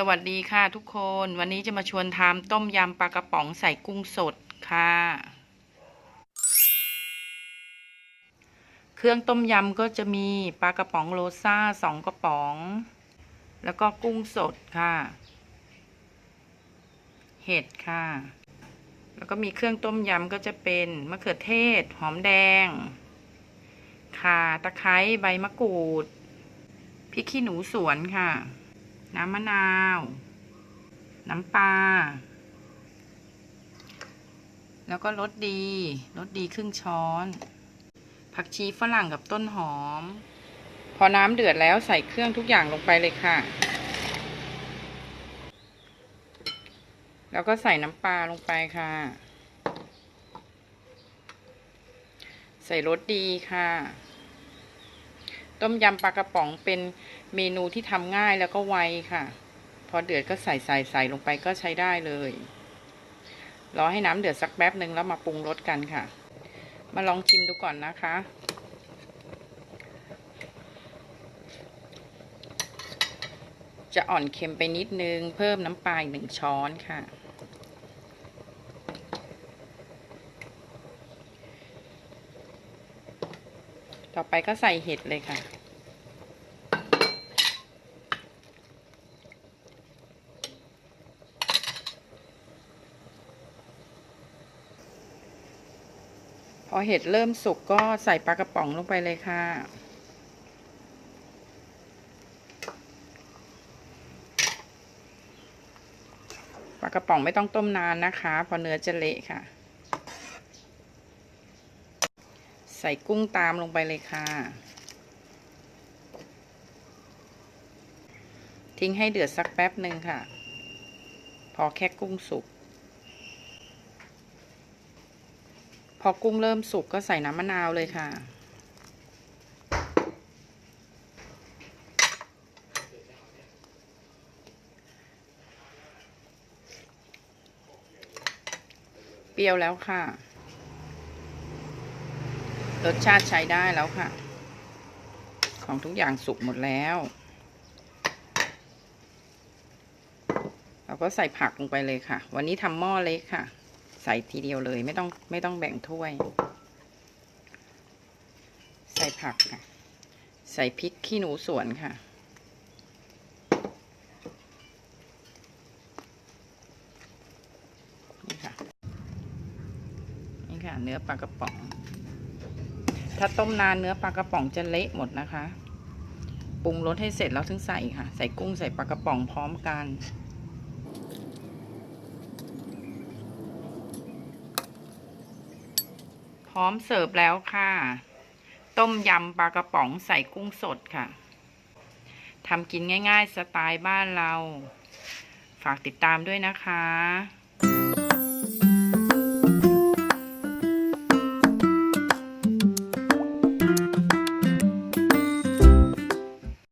สวัสดีค่ะทุกคน วันนี้จะมาชวนทำต้มยำปลากระป๋องใส่กุ้งสดค่ะ เครื่องต้มยำก็จะมีปลากระป๋องโลซ่าสองกระป๋อง แล้วก็กุ้งสดค่ะ เห็ดค่ะ แล้วก็มีเครื่องต้มยำก็จะเป็นมะเขือเทศ หอมแดงข่าตะไคร้ใบมะกรูดพริกขี้หนูสวนค่ะ น้ำมะนาว น้ำปลา แล้วก็รสดี รสดีครึ่งช้อน ผักชีฝรั่งกับต้นหอม พอน้ำเดือดแล้วใส่เครื่องทุกอย่างลงไปเลยค่ะ แล้วก็ใส่น้ำปลาลงไปค่ะ ใส่รสดีค่ะ ต้มยำปลากระป๋องเป็นเมนูที่ทำง่ายแล้วก็ไวค่ะ พอเดือดก็ใส่ใส่ใส่ลงไปก็ใช้ได้เลย รอให้น้ำเดือดสักแป๊บหนึ่งแล้วมาปรุงรสกันค่ะ มาลองชิมดูก่อนนะคะ จะอ่อนเค็มไปนิดนึง เพิ่มน้ำปลาหนึ่งช้อนค่ะ ต่อไปก็ใส่เห็ดเลยค่ะ พอเห็ดเริ่มสุกก็ใส่ปลากระป๋องลงไปเลยค่ะปลากระป๋องไม่ต้องต้มนานนะคะเพราะเนื้อจะเละค่ะ ใส่กุ้งตามลงไปเลยค่ะ ทิ้งให้เดือดสักแป๊บหนึ่งค่ะ พอแค่กุ้งสุก พอกุ้งเริ่มสุกก็ใส่น้ำมะนาวเลยค่ะเปรี้ยวแล้วค่ะ รสชาติใช้ได้แล้วค่ะ ของทุกอย่างสุกหมดแล้ว เราก็ใส่ผักลงไปเลยค่ะ วันนี้ทำหม้อเล็กค่ะ ใส่ทีเดียวเลยไม่ต้องไม่ต้องแบ่งถ้วย ใส่ผักค่ะ ใส่พริกขี้หนูสวนค่ะนี่ค่ะ นี่ค่ะ เนื้อปลากระป๋อง ถ้าต้มนานเนื้อปลากระป๋องจะเละหมดนะคะ ปรุงรสให้เสร็จแล้วถึงใส่ค่ะ ใส่กุ้งใส่ปลากระป๋องพร้อมกันพร้อมเสิร์ฟแล้วค่ะ ต้มยำปลากระป๋องใส่กุ้งสดค่ะทำกินง่ายๆ สไตล์บ้านเรา ฝากติดตามด้วยนะคะ